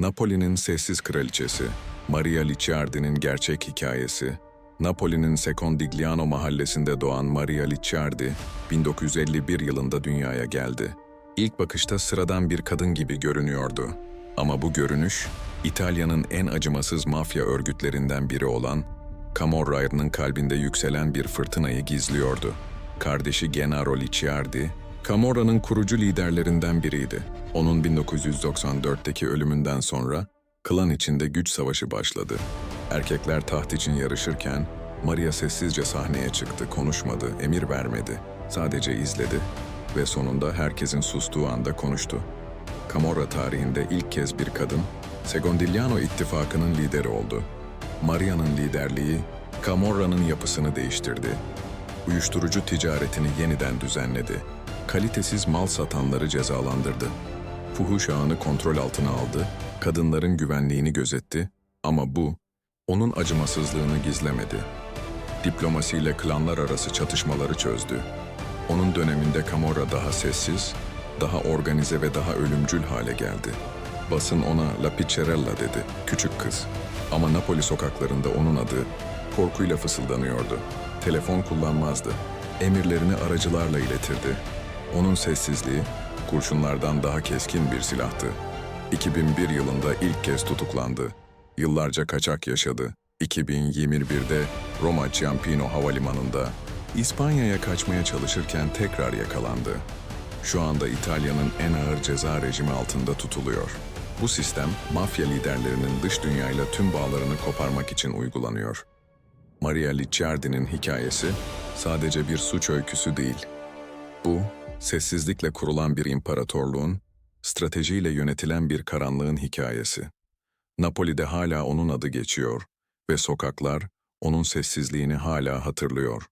Napoli'nin sessiz kraliçesi, Maria Licciardi'nin gerçek hikayesi, Napoli'nin Secondigliano mahallesinde doğan Maria Licciardi, 1951 yılında dünyaya geldi. İlk bakışta sıradan bir kadın gibi görünüyordu. Ama bu görünüş, İtalya'nın en acımasız mafya örgütlerinden biri olan Camorra'nın kalbinde yükselen bir fırtınayı gizliyordu. Kardeşi Gennaro Licciardi, Camorra'nın kurucu liderlerinden biriydi. Onun 1994'teki ölümünden sonra klan içinde güç savaşı başladı. Erkekler taht için yarışırken Maria sessizce sahneye çıktı, konuşmadı, emir vermedi. Sadece izledi ve sonunda herkesin sustuğu anda konuştu. Camorra tarihinde ilk kez bir kadın, Secondigliano ittifakının lideri oldu. Maria'nın liderliği, Camorra'nın yapısını değiştirdi. Uyuşturucu ticaretini yeniden düzenledi. Kalitesiz mal satanları cezalandırdı. Fuhuş ağını kontrol altına aldı, kadınların güvenliğini gözetti ama bu, onun acımasızlığını gizlemedi. Diplomasiyle klanlar arası çatışmaları çözdü. Onun döneminde Camorra daha sessiz, daha organize ve daha ölümcül hale geldi. Basın ona La Piccerella dedi, küçük kız. Ama Napoli sokaklarında onun adı korkuyla fısıldanıyordu. Telefon kullanmazdı. Emirlerini aracılarla iletirdi. Onun sessizliği kurşunlardan daha keskin bir silahtı. 2001 yılında ilk kez tutuklandı. Yıllarca kaçak yaşadı. 2021'de Roma Ciampino Havalimanı'nda İspanya'ya kaçmaya çalışırken tekrar yakalandı. Şu anda İtalya'nın en ağır ceza rejimi altında tutuluyor. Bu sistem, mafya liderlerinin dış dünyayla tüm bağlarını koparmak için uygulanıyor. Maria Licciardi'nin hikayesi sadece bir suç öyküsü değil. Bu, sessizlikle kurulan bir imparatorluğun, stratejiyle yönetilen bir karanlığın hikayesi. Napoli'de hala onun adı geçiyor ve sokaklar onun sessizliğini hala hatırlıyor.